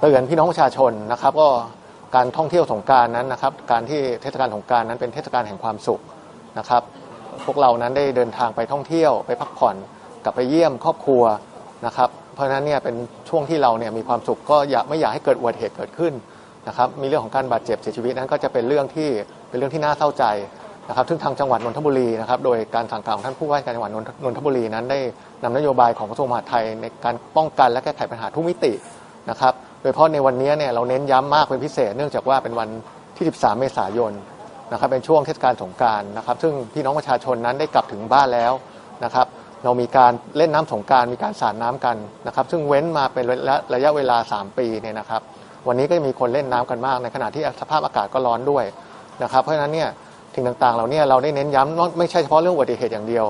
เตือนพี่น้องประชาชนนะครับ ก็การท่องเที่ยวสงการนั้นนะครับ การที่เทศกาลสงการนั้นเป็นเทศกาลแห่งความสุขนะครับ พวกเรานั้นได้เดินทางไปท่องเที่ยวไปพักผ่อนกลับไปเยี่ยมครอบครัวนะครับ เพราะฉะนั้นเนี่ยเป็นช่วงที่เราเนี่ยมีความสุขก็อยากไม่อยากให้เกิดอุบัติเหตุเกิดขึ้นนะครับ มีเรื่องของการบาดเจ็บเสียชีวิตนั้นก็จะเป็นเรื่องที่เป็นเรื่องที่น่าเศร้าใจนะครับซึ่งทางจังหวัดนนทบุรีนะครับ โดยการสั่งการของท่านผู้ว่าการจังหวัดนนทบุรีนั้นได้นำนโยบายของกระทรวงมหาดไทยในการป้องกันและแก้ไขปัญหาทุกมิติ นะครับ โดยเฉพาะในวันนี้เนี่ยเราเน้นย้ำมากเป็นพิเศษ เนื่องจากว่าเป็นวันที่ 13 เมษายนนะครับเป็นช่วงเทศกาลสงการนะครับ ซึ่งพี่น้องประชาชนนั้นได้กลับถึงบ้านแล้วนะครับ เรามีการเล่นน้ำสงการมีการสาดน้ำกันนะครับ ซึ่งเว้นมาเป็นระยะระยะเวลา 3 ปีเนี่ยนะครับ วันนี้ก็มีคนเล่นน้ำกันมาก ในขณะที่สภาพอากาศก็ร้อนด้วยนะครับ เพราะฉะนั้นเนี่ยสิ่งต่างๆเราเนี่ยเราได้เน้นย้ำไม่ใช่เฉพาะเรื่องอุบัติเหตุอย่างเดียว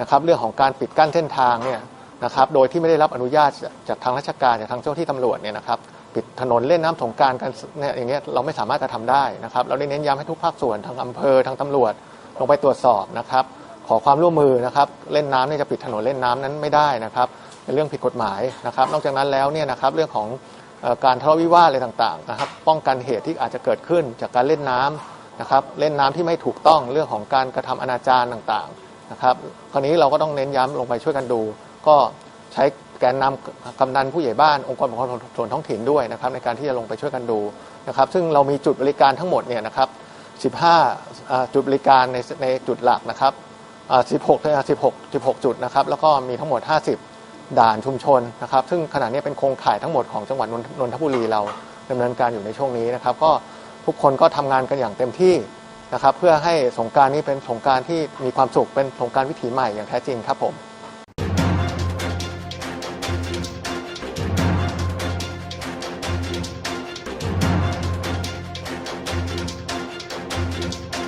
นะครับ เรื่องของการปิดกั้นเส้นทางเนี่ย นะครับโดยที่ไม่ได้รับอนุญาตจากทางราชการจากทางเจ้าหน้าที่ตำรวจเนี่ยนะครับปิดถนนเล่นน้ำสงการกันเนี่ยอย่างเงี้ยเราไม่สามารถจะทำได้นะครับเราได้เน้นย้ำให้ทุกภาคส่วนทางอำเภอทางตำรวจลงไปตรวจสอบนะครับขอความร่วมมือนะครับเล่นน้ำเนี่ยจะปิดถนนเล่นน้ำนั้นไม่ได้นะครับเป็นเรื่องผิดกฎหมายนะครับ นอกจากนั้นแล้วเนี่ยนะครับเรื่องของการทะเลาะวิวาทอะไรต่างๆนะครับป้องกันเหตุที่อาจจะเกิดขึ้นจากการเล่นน้ำนะครับเล่นน้ำที่ไม่ถูกต้องเรื่องของการกระทำอนาจารต่างๆนะครับคราวนี้เราก็ต้องเน้นย้ำลงไปช่วยกันดู ก็ใช้แกนนำกำนันผู้ใหญ่บ้านองค์กรปกครองส่วนท้องถิ่นด้วยนะครับในการที่จะลงไปช่วยกันดูนะครับ ซึ่งเรามีจุดบริการทั้งหมดเนี่ยนะครับ 15อ่าจุดบริการในในจุดหลักนะครับ 16 16 16 จุดนะครับ แล้วก็มีทั้งหมด 50 ด่านชุมชนนะครับ ซึ่งขณะนี้เป็นโครงข่ายทั้งหมดของจังหวัดนนทบุรีเราดำเนินการอยู่ในช่วงนี้นะครับ ก็ทุกคนก็ทำงานกันอย่างเต็มที่นะครับ เพื่อให้สงการนี้เป็นสงการที่มีความสุขเป็นสงการวิถีใหม่อย่างแท้จริงครับผม